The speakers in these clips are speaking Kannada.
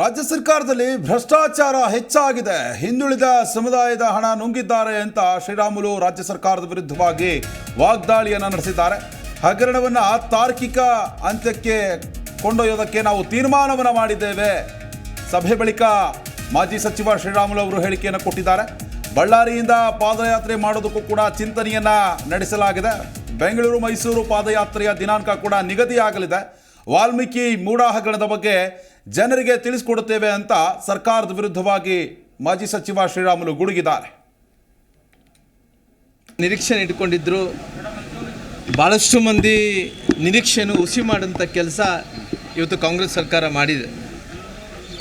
ರಾಜ್ಯ ಸರ್ಕಾರದಲ್ಲಿ ಭ್ರಷ್ಟಾಚಾರ ಹೆಚ್ಚಾಗಿದೆ. ಹಿಂದುಳಿದ ಸಮುದಾಯದ ಹಣ ನುಂಗಿದ್ದಾರೆ ಅಂತ ಶ್ರೀರಾಮುಲು ರಾಜ್ಯ ಸರ್ಕಾರದ ವಿರುದ್ಧವಾಗಿ ವಾಗ್ದಾಳಿಯನ್ನು ನಡೆಸಿದ್ದಾರೆ. ಹಗರಣವನ್ನು ತಾರ್ಕಿಕ ಅಂತ್ಯಕ್ಕೆ ಕೊಂಡೊಯ್ಯೋದಕ್ಕೆ ನಾವು ತೀರ್ಮಾನವನ್ನು ಮಾಡಿದ್ದೇವೆ. ಸಭೆ ಬಳಿಕ ಮಾಜಿ ಸಚಿವ ಶ್ರೀರಾಮುಲು ಅವರು ಹೇಳಿಕೆಯನ್ನು ಕೊಟ್ಟಿದ್ದಾರೆ. ಬಳ್ಳಾರಿಯಿಂದ ಪಾದಯಾತ್ರೆ ಮಾಡೋದಕ್ಕೂ ಕೂಡ ಚಿಂತನೆಯನ್ನ ನಡೆಸಲಾಗಿದೆ. ಬೆಂಗಳೂರು ಮೈಸೂರು ಪಾದಯಾತ್ರೆಯ ದಿನಾಂಕ ಕೂಡ ನಿಗದಿಯಾಗಲಿದೆ. ವಾಲ್ಮೀಕಿ ಮೂಢ ಹಗರಣದ ಬಗ್ಗೆ ಜನರಿಗೆ ತಿಳಿಸ್ಕೊಡುತ್ತೇವೆ ಅಂತ ಸರ್ಕಾರದ ವಿರುದ್ಧವಾಗಿ ಮಾಜಿ ಸಚಿವ ಶ್ರೀರಾಮುಲು ಗುಡುಗಿದ್ದಾರೆ. ನಿರೀಕ್ಷೆ ಇಟ್ಕೊಂಡಿದ್ದರು ಭಾಳಷ್ಟು ಮಂದಿ ನಿರೀಕ್ಷೆಯನ್ನು ಹುಸಿ ಮಾಡಿದಂಥ ಕೆಲಸ ಇವತ್ತು ಕಾಂಗ್ರೆಸ್ ಸರ್ಕಾರ ಮಾಡಿದೆ.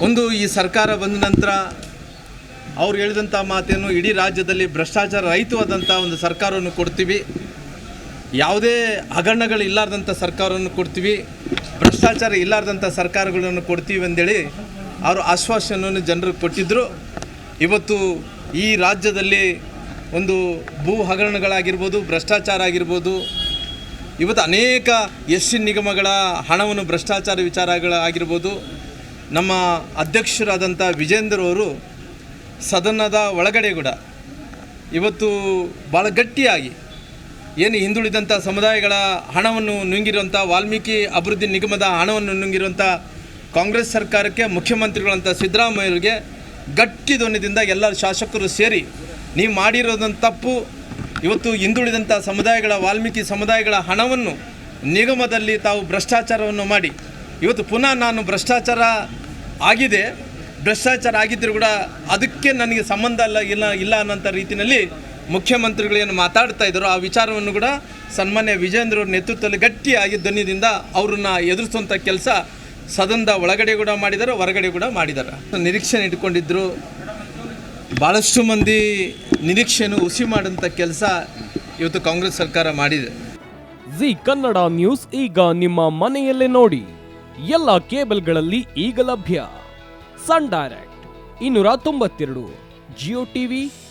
ಒಂದು ಈ ಸರ್ಕಾರ ಬಂದ ನಂತರ ಅವ್ರು ಹೇಳಿದಂಥ ಮಾತೇನು ಇಡೀ ರಾಜ್ಯದಲ್ಲಿ ಭ್ರಷ್ಟಾಚಾರ ರಹಿತವಾದಂಥ ಒಂದು ಸರ್ಕಾರವನ್ನು ಕೊಡ್ತೀವಿ. ಯಾವುದೇ ಹಗರಣಗಳು ಇಲ್ಲಾರ್ದಂಥ ಸರ್ಕಾರವನ್ನು ಕೊಡ್ತೀವಿ. ಭ್ರಷ್ಟಾಚಾರ ಇಲ್ಲಾರ್ದಂಥ ಸರ್ಕಾರಗಳನ್ನು ಕೊಡ್ತೀವಿ ಅಂದೇಳಿ ಅವರು ಆಶ್ವಾಸನೆಯನ್ನು ಜನರಿಗೆ ಕೊಟ್ಟಿದ್ದರು ಇವತ್ತು ಈ ರಾಜ್ಯದಲ್ಲಿ ಒಂದು ಭೂ ಹಗರಣಗಳಾಗಿರ್ಬೋದು, ಭ್ರಷ್ಟಾಚಾರ ಆಗಿರ್ಬೋದು, ಇವತ್ತು ಅನೇಕ ಎಸ್ ಸಿ ನಿಗಮಗಳ ಹಣವನ್ನು ಭ್ರಷ್ಟಾಚಾರ ವಿಚಾರಗಳಾಗಿರ್ಬೋದು ನಮ್ಮ ಅಧ್ಯಕ್ಷರಾದಂಥ ವಿಜೇಂದ್ರ ಅವರು ಸದನದ ಒಳಗಡೆ ಕೂಡ ಇವತ್ತು ಭಾಳ ಗಟ್ಟಿಯಾಗಿ ಏನು ಹಿಂದುಳಿದಂಥ ಸಮುದಾಯಗಳ ಹಣವನ್ನು ನುಂಗಿರುವಂಥ ವಾಲ್ಮೀಕಿ ಅಭಿವೃದ್ಧಿ ನಿಗಮದ ಹಣವನ್ನು ನುಂಗಿರುವಂಥ ಕಾಂಗ್ರೆಸ್ ಸರ್ಕಾರಕ್ಕೆ ಮುಖ್ಯಮಂತ್ರಿಗಳಂಥ ಸಿದ್ದರಾಮಯ್ಯರಿಗೆ ಗಟ್ಟಿ ಧ್ವನಿದಿಂದ ಎಲ್ಲ ಶಾಸಕರು ಸೇರಿ ನೀವು ಮಾಡಿರೋದೊಂದು ತಪ್ಪು. ಇವತ್ತು ಹಿಂದುಳಿದಂಥ ಸಮುದಾಯಗಳ ವಾಲ್ಮೀಕಿ ಸಮುದಾಯಗಳ ಹಣವನ್ನು ನಿಗಮದಲ್ಲಿ ತಾವು ಭ್ರಷ್ಟಾಚಾರವನ್ನು ಮಾಡಿ. ಇವತ್ತು ಪುನಃ ನಾನು ಭ್ರಷ್ಟಾಚಾರ ಆಗಿದೆ. ಭ್ರಷ್ಟಾಚಾರ ಆಗಿದ್ದರೂ ಕೂಡ ಅದಕ್ಕೆ ನನಗೆ ಸಂಬಂಧ ಅಲ್ಲ ಇಲ್ಲ ಇಲ್ಲ ಅನ್ನೋಂಥ ರೀತಿಯಲ್ಲಿ ಮುಖ್ಯಮಂತ್ರಿಗಳೇನು ಮಾತಾಡ್ತಾ ಇದ್ದರು ಆ ವಿಚಾರವನ್ನು ಕೂಡ ಸನ್ಮಾನ್ಯ ವಿಜೇಂದ್ರ ನೇತೃತ್ವದಲ್ಲಿ ಗಟ್ಟಿಯಾಗಿ ಧ್ವನಿದಿಂದ ಅವ್ರನ್ನ ಎದುರಿಸುವಂಥ ಕೆಲಸ ಸದನದ ಒಳಗಡೆ ಕೂಡ ಮಾಡಿದ್ದಾರೆ, ಹೊರಗಡೆ ಕೂಡ ಮಾಡಿದ್ದಾರೆ. ನಿರೀಕ್ಷೆ ಇಟ್ಕೊಂಡಿದ್ದರು ಭಾಳಷ್ಟು ಮಂದಿ ನಿರೀಕ್ಷೆಯನ್ನು ಹುಸಿ ಮಾಡೋಂಥ ಕೆಲಸ ಇವತ್ತು ಕಾಂಗ್ರೆಸ್ ಸರ್ಕಾರ ಮಾಡಿದೆ. ಜಿ ಕನ್ನಡ ನ್ಯೂಸ್ ಈಗ ನಿಮ್ಮ ಮನೆಯಲ್ಲೇ ನೋಡಿ. ಎಲ್ಲ ಕೇಬಲ್ಗಳಲ್ಲಿ ಈಗ ಲಭ್ಯ. ಸನ್ ಡೈರೆಕ್ಟ್, ಇನ್ನೂರ ತೊಂಬತ್ತೆರಡು, ಜಿಯೋ ಟಿವಿ